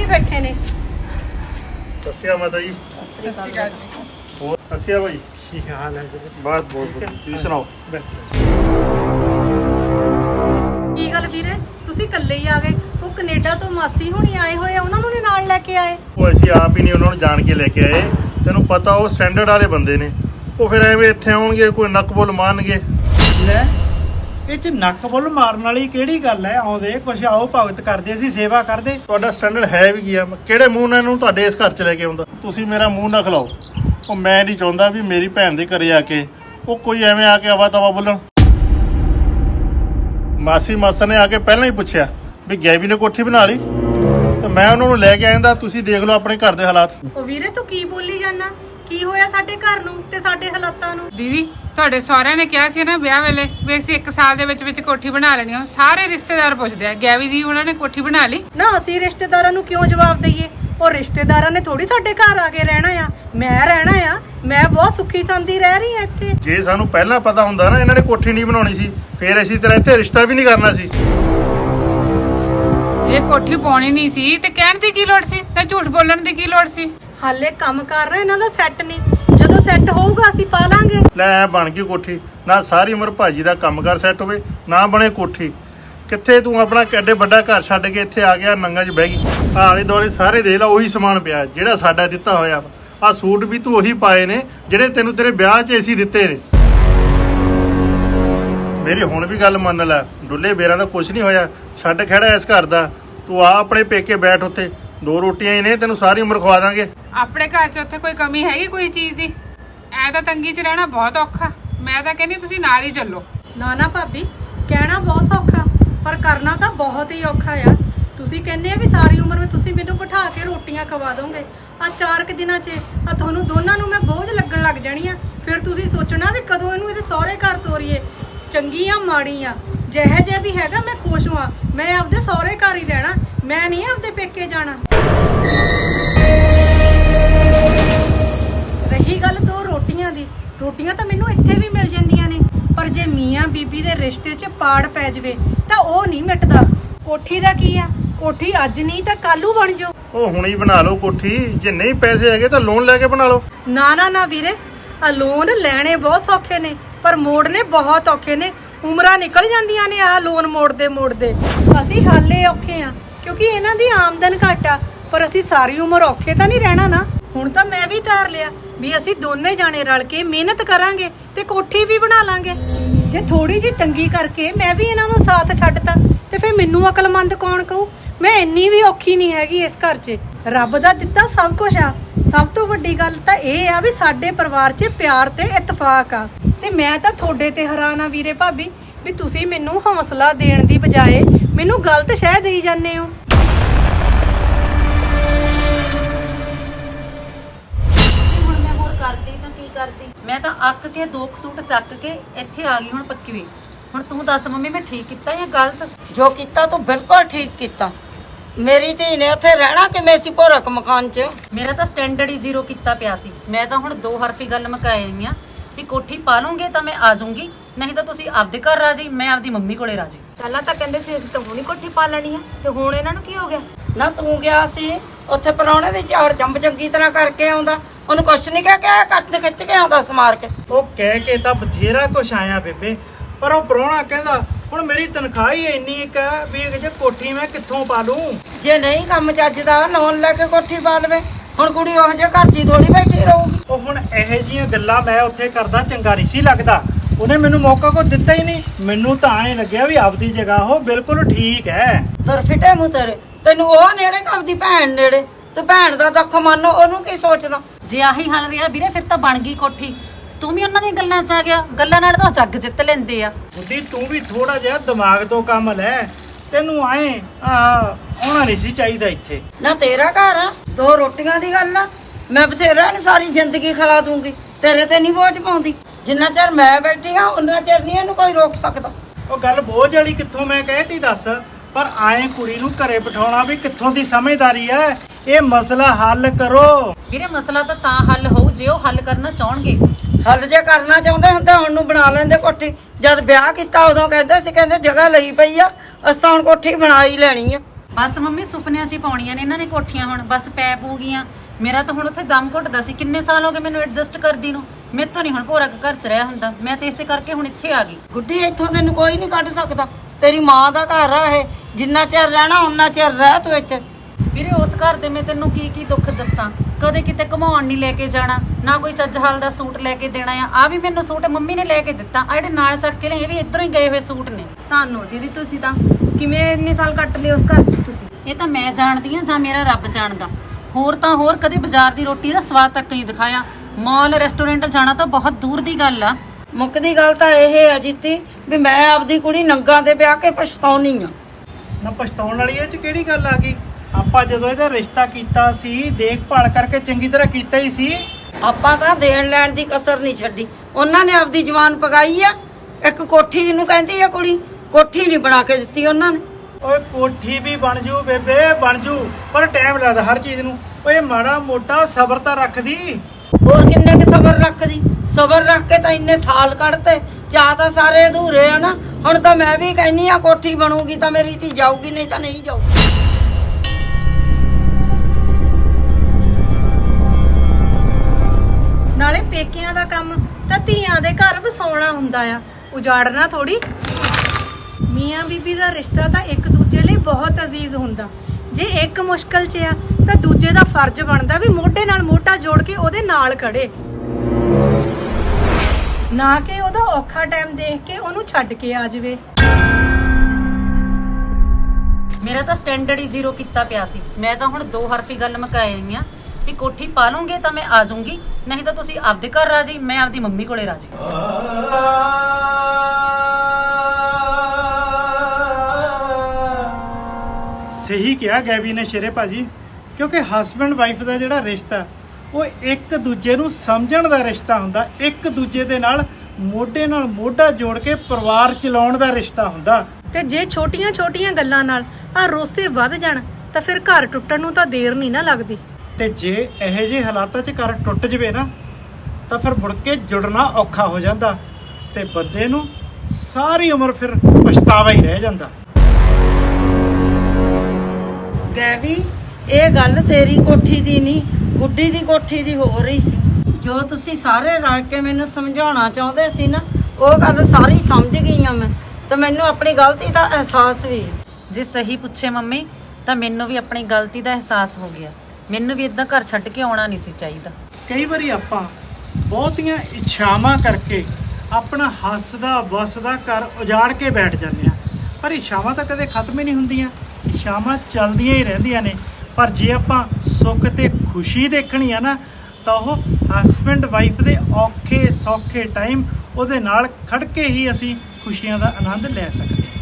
ਵੀ ਬੈਠੇ ਨੇ। ਸਸਿਆ ਮਾਤਾ ਜੀ। ਹੋਰ? ਸਸਿਆ ਭਾਈ। ਠੀਕ ਹਾਲ ਹੈ ਜੀ ਬਾਤ ਬਹੁਤ ਵਧੀਆ। ਤੁਸੀਂ ਸੁਣਾਓ? ਕੀ ਗੱਲ ਵੀਰੇ? ਤੁਸੀਂ ਇਕੱਲੇ ਹੀ ਆ ਗਏ। ਉਹ ਕੈਨੇਡਾ ਤੋਂ ਮਾਸੀ ਹੁਣੀ ਆਏ ਹੋਏ ਆ ਉਹਨਾਂ ਨੂੰ ਨੀ ਨਾਲ ਲੈ ਕੇ ਆਏ। ਉਹ ਅਸੀਂ ਆਪ ਹੀ ਨਹੀਂ ਉਹਨਾਂ ਨੂੰ ਜਾਣ ਕੇ ਲੈ ਕੇ ਆਏ। ਤੈਨੂੰ ਪਤਾ ਉਹ ਸਟੈਂਡਰਡ ਵਾਲੇ ਬੰਦੇ ਨੇ। ਉਹ ਫਿਰ ਐਵੇਂ ਇੱਥੇ ਆਉਣਗੇ ਕੋਈ ਨੱਕ ਬੋਲ ਮਾਰਨਗੇ। ਲੈ। ਇਹ ਚ ਨੱਕ ਬੁੱਲ ਮਾਰਨ ਵਾਲੀ ਕਿਹੜੀ ਗੱਲ ਹੈ? ਆਉਂਦੇ ਕੁਛ ਆਓ ਭਗਤ ਕਰਦੇ ਅਸੀਂ ਸੇਵਾ ਕਰਦੇ। ਤੁਹਾਡਾ ਸਟੈਂਡਰਡ ਹੈ ਵੀ ਕੀ ਆ? ਕਿਹੜੇ ਮੂੰਹ ਨਾਲ ਇਹਨੂੰ ਤੁਹਾਡੇ ਇਸ ਘਰ ਚ ਲੈ ਕੇ ਆਉਂਦਾ? ਤੁਸੀਂ ਮੇਰਾ ਮੂੰਹ ਨਾ ਖਲਾਓ। ਉਹ ਮੈਂ ਨਹੀਂ ਚਾਹੁੰਦਾ ਵੀ ਮੇਰੀ ਭੈਣ ਦੇ ਘਰੇ ਆ ਕੇ ਉਹ ਕੋਈ ਐਵੇਂ ਆ ਕੇ ਆਵਾ ਤਵਾ ਬੋਲਣ। ਮਾਸੀ ਮਾਸਾ ਨੇ ਆ ਕੇ ਪਹਿਲਾਂ ਹੀ ਪੁੱਛਿਆ ਵੀ ਗੈਵੀ ਨੇ ਕੋਠੀ ਬਣਾ ਲਈ? ਤੇ ਮੈਂ ਉਹਨਾਂ ਨੂੰ ਲੈ ਕੇ ਆਇੰਦਾ ਤੁਸੀਂ ਦੇਖ ਲਓ ਆਪਣੇ ਘਰ ਦੇ ਹਾਲਾਤ। ਉਹ ਵੀਰੇ ਤੂੰ ਕੀ ਬੋਲੀ ਜਾਂਦਾ ਕੀ ਹੋਇਆ ਸਾਡੇ ਘਰ ਨੂੰ ਤੇ ਸਾਡੇ ਹਾਲਾਤਾਂ ਨੂੰ? ਦੀਦੀ ਤੁਹਾਡੇ ਸਹੁਰਿਆਂ ਨੇ ਕਿਹਾ ਸੀ ਨਾ ਵਿਆਹ ਵੇਲੇ ਵੀ ਅਸੀਂ 1 ਸਾਲ ਦੇ ਵਿੱਚ ਵਿੱਚ ਕੋਠੀ ਬਣਾ ਲੈਣੀ ਆ। ਸਾਰੇ ਰਿਸ਼ਤੇਦਾਰ ਪੁੱਛਦੇ ਆ। ਗੈਵੀ ਦੀ ਉਹਨਾਂ ਨੇ ਕੋਠੀ ਬਣਾ ਲਈ। ਨਾ ਅਸੀਂ ਰਿਸ਼ਤੇਦਾਰਾਂ ਨੂੰ ਕਿਉਂ ਜਵਾਬ ਦਈਏ? ਉਹ ਰਿਸ਼ਤੇਦਾਰਾਂ ਨੇ ਥੋੜੀ ਸਾਡੇ ਘਰ ਆ ਕੇ ਰਹਿਣਾ ਆ। ਮੈਂ ਰਹਿਣਾ ਆ। ਮੈਂ ਬਹੁਤ ਸੁਖੀ ਸੰਦੀ ਰਹਿ ਰਹੀ ਆ ਇੱਥੇ। ਜੇ ਸਾਨੂੰ ਪਹਿਲਾਂ ਪਤਾ ਹੁੰਦਾ ਨਾ ਇਹਨਾਂ ਨੇ ਕੋਠੀ ਨਹੀਂ ਬਣਾਉਣੀ ਸੀ ਫਿਰ ਅਸੀਂ ਤੇਰਾ ਇੱਥੇ ਰਿਸ਼ਤਾ ਵੀ ਨਹੀਂ ਕਰਨਾ ਸੀ। ਜੇ ਕੋਠੀ ਪਾਉਣੀ ਨਹੀਂ ਸੀ ਤੇ ਕਹਿਣ ਦੀ ਕੀ ਲੋੜ ਸੀ ਤੇ ਝੂਠ ਬੋਲਣ ਦੀ ਕੀ ਲੋੜ ਸੀ? ਹਾਲੇ ਕੰਮ ਕਰ ਰਹੇ ਇਹਨਾਂ ਦਾ ਸੈੱਟ ਨਹੀਂ। ਜਦੋਂ ਸੈੱਟ ਹੋਊਗਾ ਅਸੀਂ ਪਾ ਲਾਂਗੇ। ਲੈ ਬਣ ਗਈ ਕੋਠੀ। ਨਾ ਸਾਰੀ ਉਮਰ ਭਾਜੀ ਦਾ ਕੰਮ ਕਰ ਸੈੱਟ ਹੋਵੇ ਨਾ ਬਣੇ ਕੋਠੀ। ਕਿੱਥੇ ਤੂੰ ਆਪਣਾ ਕਿੱਡੇ ਵੱਡਾ ਘਰ ਛੱਡ ਕੇ ਇੱਥੇ ਆ ਗਿਆ ਨੰਗਾ 'ਚ ਬਹਿ ਗਈ। ਆਲੇ ਦੁਆਲੇ ਸਾਰੇ ਦੇਖ ਲਾ ਉਹੀ ਸਮਾਨ ਪਿਆ ਜਿਹੜਾ ਸਾਡਾ ਦਿੱਤਾ ਹੋਇਆ ਆ ਸੂਟ ਵੀ ਤੂੰ ਉਹੀ ਪਾਏ ਨੇ ਜਿਹੜੇ ਤੈਨੂੰ ਤੇਰੇ ਵਿਆਹ 'ਚ ਏਸੀ ਦਿੱਤੇ ਨੇ। ਮੇਰੀ ਹੁਣ ਵੀ ਗੱਲ ਮੰਨ ਲੈ ਡੁੱਲੇ ਬੇਰਾਂ ਦਾ ਕੁਝ ਨਹੀਂ ਹੋਇਆ। ਛੱਡ ਖੜਾ ਇਸ ਘਰ ਦਾ। ਤੂੰ ਆ ਆਪਣੇ ਪੇਕੇ ਬੈਠ ਉੱਥੇ। ਦੋ ਰੋਟੀਆਂ ਹੀ ਨੇ ਤੈਨੂੰ ਸਾਰੀ ਉਮਰ ਖਵਾ ਦਾਂਗੇ। ਆਪਣੇ ਘਰ 'ਚ ਉੱਥੇ ਕੋਈ ਕਮੀ ਹੈਗੀ ਕੋਈ ਚੀਜ਼ ਦੀ? ਐ ਤਾਂ ਤੰਗੀ 'ਚ ਰਹਿਣਾ ਬਹੁਤ ਔਖਾ। ਮੈਂ ਤਾਂ ਕਹਿੰਦੀ ਤੁਸੀਂ ਨਾਲ ਹੀ ਚੱਲੋ। ਨਾ ਨਾ ਭਾਬੀ ਕਹਿਣਾ ਬਹੁਤ ਸੌਖਾ ਪਰ ਕਰਨਾ ਤਾਂ ਬਹੁਤ ਹੀ ਔਖਾ ਆ। ਤੁਸੀਂ ਕਹਿੰਦੇ ਆ ਵੀ ਸਾਰੀ ਉਮਰ ਵਿੱਚ ਤੁਸੀਂ ਮੈਨੂੰ ਬਿਠਾ ਕੇ ਰੋਟੀਆਂ ਖਵਾ ਦੋਗੇ। ਆ ਚਾਰ ਕੁ ਦਿਨਾਂ 'ਚ ਆ ਤੁਹਾਨੂੰ ਦੋਨਾਂ ਨੂੰ ਮੈਂ ਬੋਝ ਲੱਗਣ ਲੱਗ ਜਾਣੀ ਆ। ਫਿਰ ਤੁਸੀਂ ਸੋਚਣਾ ਵੀ ਕਦੋਂ ਇਹਨੂੰ ਇਹਦੇ ਸਹੁਰੇ ਘਰ ਤੋਰੀਏ। ਚੰਗੀ ਆ ਮਾੜੀ ਆ ਜਿਹੇ ਜੇ ਵੀ ਹੈਗਾ ਮੈਂ ਖੁਸ਼ ਹਾਂ। ਮੈਂ ਆਪਦੇ ਸਹੁਰੇ ਘਰ ਹੀ ਰਹਿਣਾ। ਮੈਂ ਨਹੀਂ ਆਪਦੇ ਪੇਕੇ ਜਾਣਾ। ਰਹੀ ਗੱਲ ਦੋ ਰੋਟੀਆਂ ਦੀ। ਰੋਟੀਆਂ ਤਾਂ ਮੈਨੂੰ ਇੱਥੇ ਵੀ ਮਿਲ ਜਾਂਦੀਆਂ ਨੇ। ਪਰ ਜੇ ਮੀਆਂ ਬੀਬੀ ਦੇ ਰਿਸ਼ਤੇ 'ਚ ਪਾੜ ਪੈ ਜਵੇ ਤਾਂ ਉਹ ਨਹੀਂ ਮਿਟਦਾ। ਕੋਠੀ ਦਾ ਕੀ ਆ? ਕੋਠੀ ਅੱਜ ਨਹੀਂ ਤਾਂ ਕੱਲੂ ਬਣ ਜਾਓ ਉਹ ਹੁਣੇ ਹੀ ਬਣਾ ਲਓ ਕੋਠੀ। ਜੇ ਨਹੀਂ ਪੈਸੇ ਹੈਗੇ ਤਾਂ ਲੋਨ ਲੈ ਕੇ ਬਣਾ ਲਓ। ਨਾ ਨਾ ਨਾ ਵੀਰੇ। ਆ ਲੋਨ ਲੈਣੇ ਬਹੁਤ ਸੌਖੇ ਨੇ। ਪਰ ਮੋੜ ਨੇ ਬਹੁਤ ਔਖੇ ਨੇ। ਉਮਰਾਂ ਨਿਕਲ ਜਾਂਦੀਆਂ ਨੇ ਆਹ ਲੋਨ ਮੋੜਦੇ ਮੋੜਦੇ ਅਸੀਂ ਹਾਲੇ ਔਖੇ ਆ ਕਿਉਂਕਿ ਇਹਨਾਂ ਦੀ ਆਮਦਨ ਘੱਟ ਆ, ਪਰ ਅਸੀਂ ਸਾਰੀ ਉਮਰ ਔਖੇ ਤਾਂ ਨਹੀਂ ਰਹਿਣਾ ਨਾ। ਹੁਣ ਤਾਂ ਮੈਂ ਵੀ ਧਾਰ ਲਿਆ ਵੀ ਅਸੀਂ ਦੋਨੇ ਜਾਣੇ ਰਲ ਕੇ ਮਿਹਨਤ ਕਰਾਂਗੇ ਤੇ ਕੋਠੀ ਵੀ ਬਣਾ ਲਾਂਗੇ। ਜੇ ਥੋੜੀ ਜੀ ਤੰਗੀ ਕਰਕੇ ਮੈਂ ਵੀ ਇਹਨਾਂ ਦਾ ਸਾਥ ਛੱਡਤਾ, ਤੇ ਫਿਰ ਮੈਨੂੰ ਅਕਲਮੰਦ ਕੌਣ ਕਹੂ? ਮੈਂ ਇੰਨੀ ਵੀ ਔਖੀ ਨਹੀਂ ਹੈਗੀ ਇਸ ਘਰ 'ਚ। ਰੱਬ ਦਾ ਦਿੱਤਾ ਸਭ ਕੁਝ ਆ। ਸਭ ਤੋਂ ਵੱਡੀ ਗੱਲ ਤਾਂ ਇਹ ਆ ਵੀ ਸਾਡੇ ਪਰਿਵਾਰ 'ਚ ਪਿਆਰ ਤੇ ਇਤਫਾਕ ਆ। ਤੇ ਮੈਂ ਤਾਂ ਤੁਹਾਡੇ ਤੇ ਹੈਰਾਨ ਆ ਵੀਰੇ ਭਾਬੀ ਵੀ ਤੁਸੀਂ ਮੈਨੂੰ ਹੌਸਲਾ ਦੇਣ ਦੀ ਬਜਾਏ ਮੈਨੂੰ ਗਲਤ ਸ਼ਹਿ ਦੇਈ ਜਾਂਦੇ ਹੋ। ਹੁਣ ਮੈਂ ਹੋਰ ਕਰਦੀ ਤਾਂ ਕੀ ਕਰਦੀ? ਮੈਂ ਤਾਂ ਅੱਕ ਕੇ ਦੋ ਕੁ ਸੂਟ ਚੱਕ ਕੇ ਇੱਥੇ ਆ ਗਈ ਹੁਣ ਪੱਕੀ ਵੀ ਹੁਣ ਤੂੰ ਦੱਸ ਮੰਮੀ ਮੈਂ ਠੀਕ ਕੀਤਾ ਜਾਂ ਗਲਤ? ਜੋ ਕੀਤਾ ਤੂੰ ਬਿਲਕੁਲ ਠੀਕ ਕੀਤਾ। ਮੇਰੀ ਧੀ ਨੇ ਉੱਥੇ ਰਹਿਣਾ ਕਿਵੇਂ ਸੀ ਭੋਰਕ ਮਕਾਨ 'ਚ? ਮੇਰਾ ਤਾਂ ਸਟੈਂਡਰਡ ਹੀ ਜ਼ੀਰੋ ਕੀਤਾ ਪਿਆ ਸੀ। ਮੈਂ ਤਾਂ ਹੁਣ ਦੋ ਹਰਫੀ ਗੱਲ ਮਕਾਏ ਆਈ ਆ। ਵੀ ਕੋਠੀ ਪਾ ਲਓਗੇ ਤਾਂ ਮੈਂ ਆ ਜਾਊਂਗੀ ਨਹੀਂ ਤਾਂ ਤੁਸੀਂ ਆਪਦੇ ਘਰ ਰਾਜੀ ਮੈਂ ਆਪਦੀ ਮੰਮੀ ਕੋਲੇ ਰਾਜੀ। ਪਹਿਲਾਂ ਤਾਂ ਕਹਿੰਦੇ ਸੀ ਅਸੀਂ ਤਾਂ ਹੁਣੀ ਕੋਠੀ ਪਾ ਲੈਣੀ ਆ ਤੇ ਹੁਣ ਇਹਨਾਂ ਨੂੰ ਕੀ ਹੋ ਗਿਆ? ਨਾ ਤੂੰ ਗਿਆ ਸੀ ਉੱਥੇ ਪਰੌਣੇ ਦੀ ਝਾੜ ਚੰਬ ਚੰਗੀ ਤਰ੍ਹਾਂ ਕਰਕੇ ਆਉਂਦਾ ਉਹਨੂੰ ਕੁਛ ਨਹੀਂ ਕਹਿ ਕੇ ਕੱਟ ਖਿੱਚ ਕੇ ਆਉਂਦਾ ਸਮਾਰ ਕੇ। ਉਹ ਕਹਿ ਕੇ ਤਾਂ ਬਥੇਰਾ ਕੁਛ ਆਇਆ ਬੇਬੇ ਪਰ ਉਹ ਪ੍ਰਾਹੁਣਾ ਕਹਿੰਦਾ ਹੁਣ ਮੇਰੀ ਤਨਖਾਹ ਹੀ ਇੰਨੀ ਇੱਕ ਵੀ ਜੇ ਕੋਠੀ ਮੈਂ ਕਿੱਥੋਂ ਪਾ ਲੂੰ ਜੇ ਨਹੀਂ ਕੰਮ ਚੱਜਦਾ ਲੋਨ ਲੈ ਕੇ ਕੋਠੀ ਪਾ ਲਵੇ। ਹੁਣ ਕੁੜੀ ਉਹ ਜੇ ਘਰ 'ਚ ਹੀ ਥੋੜੀ ਬੈਠੀ ਰਹੂਗੀ। ਉਹ ਹੁਣ ਇਹੋ ਜੀਆਂ ਗੱਲਾਂ ਮੈਂ ਉੱਥੇ ਕਰਦਾ ਚੰਗਾ ਨਹੀਂ ਸੀ ਲੱਗਦਾ। ਉਹਨੇ ਮੈਨੂੰ ਮੌਕਾ ਕੋ ਦਿੱਤਾ ਹੀ ਨਹੀਂ। ਮੈਨੂੰ ਤਾਂ ਐਂ ਲੱਗਿਆ ਵੀ ਆਪਦੀ ਜਗ੍ਹਾ ਉਹ ਬਿਲਕੁਲ ਠੀਕ ਹੈ। ਤੁਰ ਫਿਟੇ ਮੂੰਹ ਤੇਰੇ। ਤੈਨੂੰ ਉਹ ਨੇੜੇ ਕਰਦੀ ਭੈਣ ਨੇੜੇ। ਤੇ ਭੈਣ ਦਾ ਦੁੱਖ ਮੰਨੋ ਉਹਨੂੰ ਕੀ ਸੋਚਦਾ? ਜੇ ਆਹੀ ਹਾਲ ਰਿਹਾ ਵੀਰੇ ਫਿਰ ਤਾਂ ਬਣ ਗਈ ਕੋਠੀ। ਤੂੰ ਵੀ ਉਹਨਾਂ ਦੀਆਂ ਗੱਲਾਂ 'ਚ ਆ ਗਿਆ। ਗੱਲਾਂ ਨਾਲ ਤਾਂ ਉਹ ਜੱਗ ਜਿੱਤ ਲੈਂਦੇ ਆ। ਬੁੱਢੀ ਤੂੰ ਵੀ ਥੋੜਾ ਜਿਹਾ ਦਿਮਾਗ ਤੋਂ ਕੰਮ ਲੈ। ਤੈਨੂੰ ਆਏ ਆ ਆਉਣਾ ਨਹੀਂ ਸੀ ਚਾਹੀਦਾ ਇੱਥੇ। ਨਾ ਤੇਰਾ ਘਰ ਆ ਦੋ ਰੋਟੀਆਂ ਦੀ ਗੱਲ ਆ। ਮੈਂ ਬਥੇਰਾ ਨੂੰ ਸਾਰੀ ਜ਼ਿੰਦਗੀ ਖਿਲਾ ਦੂੰਗੀ। ਤੇਰੇ ਤੇ ਨਹੀਂ ਬੋਝ ਪਾਉਂਦੀ। ਜਿੰਨਾ ਚਿਰ ਮੈਂ ਬੈਠੀ ਆ ਉਹਨਾਂ ਚਿਰ ਨਹੀਂ ਇਹਨੂੰ ਕੋਈ ਰੋਕ ਸਕਦਾ। ਉਹ ਗੱਲ ਬੋਝ ਵਾਲੀ ਕਿੱਥੋਂ ਮੈਂ ਕਹਿਤੀ ਦੱਸ? ਪਰ ਆਏ ਕੁੜੀ ਨੂੰ ਘਰੇ ਬਿਠਾਉਣਾ ਵੀ ਕਿੱਥੋਂ ਦੀ ਸਮਝਦਾਰੀ ਹੈ ਇਹ ਮਸਲਾ ਹੱਲ ਕਰੋ। ਵੀਰੇ ਮਸਲਾ ਤਾਂ ਤਾਂ ਹੱਲ ਹੋਊ ਜੇ ਉਹ ਹੱਲ ਕਰਨਾ ਚਾਹਣਗੇ। ਹੱਲ ਜੇ ਕਰਨਾ ਚਾਹੁੰਦੇ ਹੁੰਦੇ ਹੁਣ ਨੂੰ ਬਣਾ ਲੈਂਦੇ ਕੋਠੀ। ਜਦ ਵਿਆਹ ਕੀਤਾ ਉਦੋਂ ਕਹਿੰਦੇ ਸੀ ਕਹਿੰਦੇ ਜਗ੍ਹਾ ਲਈ ਪਈ ਆ ਅਸੀਂ ਤਾਂ ਹੁਣ ਕੋਠੀ ਬਣਾ ਹੀ ਲੈਣੀ ਆ। ਬਸ ਮੰਮੀ ਸੁਪਨਿਆਂ 'ਚ ਹੀ ਪਾਉਣੀਆਂ ਨੇ ਇਹਨਾਂ ਨੇ ਕੋਠੀਆਂ ਹੁਣ ਬਸ ਪੈ ਪੂਗੀਆਂ ਮੇਰਾ ਤਾਂ ਹੁਣ ਉੱਥੇ ਦਮ ਘੁੱਟਦਾ ਸੀ ਕਿੰਨੇ ਸਾਲ ਹੋ ਗਏ ਮੈਨੂੰ ਐਡਜਸਟ ਕਰਦੀ ਨੂੰ। ਮੇਥੋਂ ਨਹੀਂ ਹੁਣ ਭੋਰਾ ਘਰ 'ਚ ਰਿਹਾ ਹੁੰਦਾ ਮੈਂ ਤੇ ਇਸੇ ਕਰਕੇ ਹੁਣ ਇੱਥੇ ਆ ਗਈ। ਗੁੱਡੀ ਇੱਥੋਂ ਤੈਨੂੰ ਕੋਈ ਨਹੀਂ ਕੱਢ ਸਕਦਾ। ਤੇਰੀ ਮਾਂ ਦਾ ਘਰ ਆ ਇਹ ਜਿੰਨਾ ਚਿਰ ਰਹਿਣਾ ਉਹਨਾਂ ਚਿਰ ਰਹਿ ਤੂੰ ਇੱਥੇ। ਵੀਰੇ ਉਸ ਘਰ ਦੇ ਮੈਂ ਤੈਨੂੰ ਕੀ ਕੀ ਦੁੱਖ ਦੱਸਾਂ? ਕਦੇ ਕਿਤੇ ਘਮਾਉਣ ਨਹੀਂ ਲੈ ਕੇ ਜਾਣਾ ਨਾ ਕੋਈ ਚੱਜ ਹਾਲ ਦਾ ਸੂਟ ਲੈ ਕੇ ਦੇਣਾ ਆ। ਆ ਵੀ ਮੈਨੂੰ ਸੂਟ ਮੰਮੀ ਨੇ ਲੈ ਕੇ ਦਿੱਤਾ। ਆ ਜਿਹੜੇ ਨਾਲ ਚੱਕ ਕੇ ਲਏ ਇਹ ਵੀ ਇਧਰੋਂ ਹੀ ਗਏ ਹੋਏ ਸੂਟ ਨੇ। ਤੁਹਾਨੂੰ ਦੀਦੀ ਤੁਸੀਂ ਤਾਂ ਕਿਵੇਂ ਇੰਨੇ ਸਾਲ ਕੱਟ ਲਏ ਉਸ ਘਰ 'ਚ ਤੁਸੀਂ? ਇਹ ਤਾਂ ਮੈਂ ਜਾਣਦੀ ਆ ਜਾਂ ਮੇਰਾ ਰੱਬ ਜਾਣਦਾ। ਹੋਰ ਤਾਂ ਹੋਰ ਕਦੇ ਬਾਜ਼ਾਰ ਦੀ ਰੋਟੀ ਦਾ ਸਵਾਦ ਤੱਕ ਨਹੀਂ ਦਿਖਾਇਆ। ਮਾਲ ਰੈਸਟੋਰੈਂਟ ਜਾਣਾ ਤਾਂ ਬਹੁਤ ਦੂਰ ਦੀ ਗੱਲ ਆ। ਮੁੱਕਦੀ ਗੱਲ ਤਾਂ ਇਹ ਆ ਜੀਤੀ ਵੀ ਮੈਂ ਆਪਦੀ ਕੁੜੀ ਨੰਗਾ ਤੇ ਵਿਆਹ ਕੇ ਪਛਤਾਉਣੀ ਆ। ਨਾ ਪਛਤਾਉਣ ਵਾਲੀ ਇਹ ਚ ਕਿਹੜੀ ਗੱਲ ਆ ਗਈ? ਆਪਾਂ ਜਦੋਂ ਇਹਦਾ ਰਿਸ਼ਤਾ ਕੀਤਾ ਸੀ ਦੇਖਭਾਲ ਕਰਕੇ ਚੰਗੀ ਤਰ੍ਹਾਂ ਕੀਤਾ ਹੀ ਸੀ। ਆਪਾਂ ਤਾਂ ਦੇਣ ਲੈਣ ਦੀ ਕਸਰ ਨਹੀਂ ਛੱਡੀ। ਉਹਨਾਂ ਨੇ ਆਪਦੀ ਜਵਾਨ ਪਗਾਈ ਆ। ਇੱਕ ਕੋਠੀ ਜਿਹਨੂੰ ਕਹਿੰਦੀ ਆ ਕੁੜੀ ਕੋਠੀ ਨਹੀਂ ਬਣਾ ਕੇ ਦਿੱਤੀ ਉਹਨਾਂ ਨੇ। ਓਏ ਕੋਠੀ ਵੀ ਬਣ ਜੂ ਬੇਬੇ ਬਣ ਜੂ ਪਰ ਟਾਈਮ ਲੱਗਦਾ ਹਰ ਚੀਜ਼ ਨੂੰ। ਓਏ ਮਾੜਾ ਮੋਟਾ ਸਬਰ ਤਾਂ ਰੱਖਦੀ। ਹੋਰ ਕਿੰਨੇ ਕੁ ਸਬਰ ਰੱਖਦੀ? ਸਬਰ ਰੱਖ ਕੇ ਤਾਂ ਇੰਨੇ ਸਾਲ ਕੱਢਤੇ। ਚਾਹ ਤਾਂ ਸਾਰੇ ਅਧੂਰੇ ਆ ਨਾ। ਹੁਣ ਤਾਂ ਮੈਂ ਵੀ ਕਹਿੰਨੀ ਆ ਕੋਠੀ ਬਣੂਗੀ ਤਾਂ ਮੇਰੀ ਧੀ ਜਾਊਗੀ ਨਹੀਂ ਤਾਂ ਨਹੀਂ ਜਾਊਗੀ। ਨਾਲੇ ਪੇਕਿਆਂ ਦਾ ਕੰਮ ਤਾਂ ਧੀਆਂ ਦੇ ਘਰ ਵਸਾਉਣਾ ਹੁੰਦਾ ਆ। ਉਜਾੜਨਾ ਥੋੜੀ ਮੀਆਂ ਬੀਬੀ ਦਾ ਰਿਸ਼ਤਾ ਤਾਂ ਇੱਕ ਦੂਜੇ ਲਈ ਬਹੁਤ ਅਜ਼ੀਜ਼ ਹੁੰਦਾ। ਜੇ ਇੱਕ ਮੁਸ਼ਕਲ 'ਚ ਆ, ਤਾਂ ਦੂਜੇ ਦਾ ਫਰਜ਼ ਬਣਦਾ ਵੀ ਮੋਢੇ ਨਾਲ ਮੋਢਾ ਜੋੜ ਕੇ ਉਹਦੇ ਨਾਲ ਖੜੇ ਨਾ ਕਿ ਉਹਦਾ ਔਖਾ ਟਾਈਮ ਦੇਖ ਕੇ ਉਹਨੂੰ ਛੱਡ ਕੇ ਆ ਜਾਵੇ। ਮੇਰਾ ਤਾਂ ਸਟੈਂਡਰਡ ਹੀ ਜ਼ੀਰੋ ਕੀਤਾ ਪਿਆ ਸੀ। ਮੈਂ ਤਾਂ ਹੁਣ ਦੋ ਹਰਫੀ ਗੱਲ ਮਕਾਏ ਆ। ਵੀ ਕੋਠੀ ਪਾ ਲਓਗੇ ਤਾਂ ਮੈਂ ਆ ਜਾਊਂਗੀ। ਨਹੀਂ ਤਾਂ ਤੁਸੀਂ ਆਪਦੇ ਘਰ ਰਾਜੀ ਮੈਂ ਆਪਦੀ ਮੰਮੀ ਕੋਲੇ ਰਾਜੀ। ਸਹੀ ਕਿਹਾ ਗੈਵੀ ਨੇ ਸ਼ੇਰੇ ਭਾਜੀ ਕਿਉਂਕਿ ਹਸਬੰਡ ਵਾਈਫ ਦਾ ਜਿਹੜਾ ਰਿਸ਼ਤਾ ਉਹ ਇੱਕ ਦੂਜੇ ਨੂੰ ਸਮਝਣ ਦਾ ਰਿਸ਼ਤਾ ਹੁੰਦਾ। ਇੱਕ ਦੂਜੇ ਦੇ ਨਾਲ ਮੋਢੇ ਨਾਲ ਮੋਢਾ ਜੋੜ ਕੇ ਪਰਿਵਾਰ ਚਲਾਉਣ ਦਾ ਰਿਸ਼ਤਾ ਹੁੰਦਾ। ਤੇ ਜੇ ਛੋਟੀਆਂ-ਛੋਟੀਆਂ ਗੱਲਾਂ ਨਾਲ ਆ ਰੋਸੇ ਵੱਧ ਜਾਣ ਤਾਂ ਫਿਰ ਘਰ ਟੁੱਟਣ ਨੂੰ ਤਾਂ ਦੇਰ ਨਹੀਂ ਨਾ ਲੱਗਦੀ। ਤੇ ਜੇ ਇਹੋ ਜਿਹੇ ਹਾਲਾਤਾਂ 'ਚ ਘਰ ਟੁੱਟ ਜਵੇ ਨਾ ਤਾਂ ਫਿਰ ਮੁੜ ਕੇ ਜੁੜਨਾ ਔਖਾ ਹੋ ਜਾਂਦਾ ਤੇ ਬੰਦੇ ਨੂੰ ਸਾਰੀ ਉਮਰ ਫਿਰ ਪਛਤਾਵਾ ਹੀ ਰਹਿ ਜਾਂਦਾ। ਗੈਵੀ ਇਹ ਗੱਲ ਤੇਰੀ ਕੋਠੀ ਦੀ ਨਹੀਂ ਗੁੱਡੀ ਦੀ ਕੋਠੀ ਦੀ ਹੋ ਰਹੀ ਸੀ। ਜੋ ਤੁਸੀਂ ਸਾਰੇ ਰਲ ਕੇ ਮੈਨੂੰ ਸਮਝਾਉਣਾ ਚਾਹੁੰਦੇ ਸੀ ਨਾ ਉਹ ਗੱਲ ਸਾਰੀ ਸਮਝ ਗਈ ਆ ਮੈਂ ਤੇ ਮੈਨੂੰ ਆਪਣੀ ਗਲਤੀ ਦਾ ਅਹਿਸਾਸ ਵੀ ਹੈ ਜੇ ਸਹੀ ਪੁੱਛੇ ਮੰਮੀ ਤਾਂ ਮੈਨੂੰ ਵੀ ਆਪਣੀ ਗਲਤੀ ਦਾ ਅਹਿਸਾਸ ਹੋ ਗਿਆ। ਮੈਨੂੰ ਵੀ ਇਦਾਂ ਘਰ ਛੱਡ ਕੇ ਆਉਣਾ ਨਹੀਂ ਸੀ ਚਾਹੀਦਾ। ਕਈ ਵਾਰੀ ਆਪਾਂ ਬਹੁਤੀਆਂ ਇੱਛਾਵਾਂ ਕਰਕੇ ਆਪਣਾ ਹੱਸਦਾ, ਵਸਦਾ ਘਰ ਉਜਾੜ ਕੇ ਬੈਠ ਜਾਂਦੇ ਆ ਪਰ ਇੱਛਾਵਾਂ ਤਾਂ ਕਦੇ ਖਤਮ ਹੀ ਨਹੀਂ ਹੁੰਦੀਆਂ। ਇੱਛਾਵਾਂ ਚੱਲਦੀਆਂ ਹੀ ਰਹਿੰਦੀਆਂ ਨੇ। ਪਰ ਜੇ ਆਪਾਂ ਸੁੱਖ ਤੇ ਖੁਸ਼ੀ ਦੇਖਣੀ ਆ ਨਾ, ਤਾਂ ਉਹ ਹਸਬੰਡ ਵਾਈਫ ਦੇ ਔਖੇ ਸੌਖੇ ਟਾਈਮ ਉਹਦੇ ਨਾਲ ਖੜ ਕੇ ਹੀ ਅਸੀਂ ਖੁਸ਼ੀਆਂ ਦਾ ਆਨੰਦ ਲੈ ਸਕਦੇ ਹਾਂ।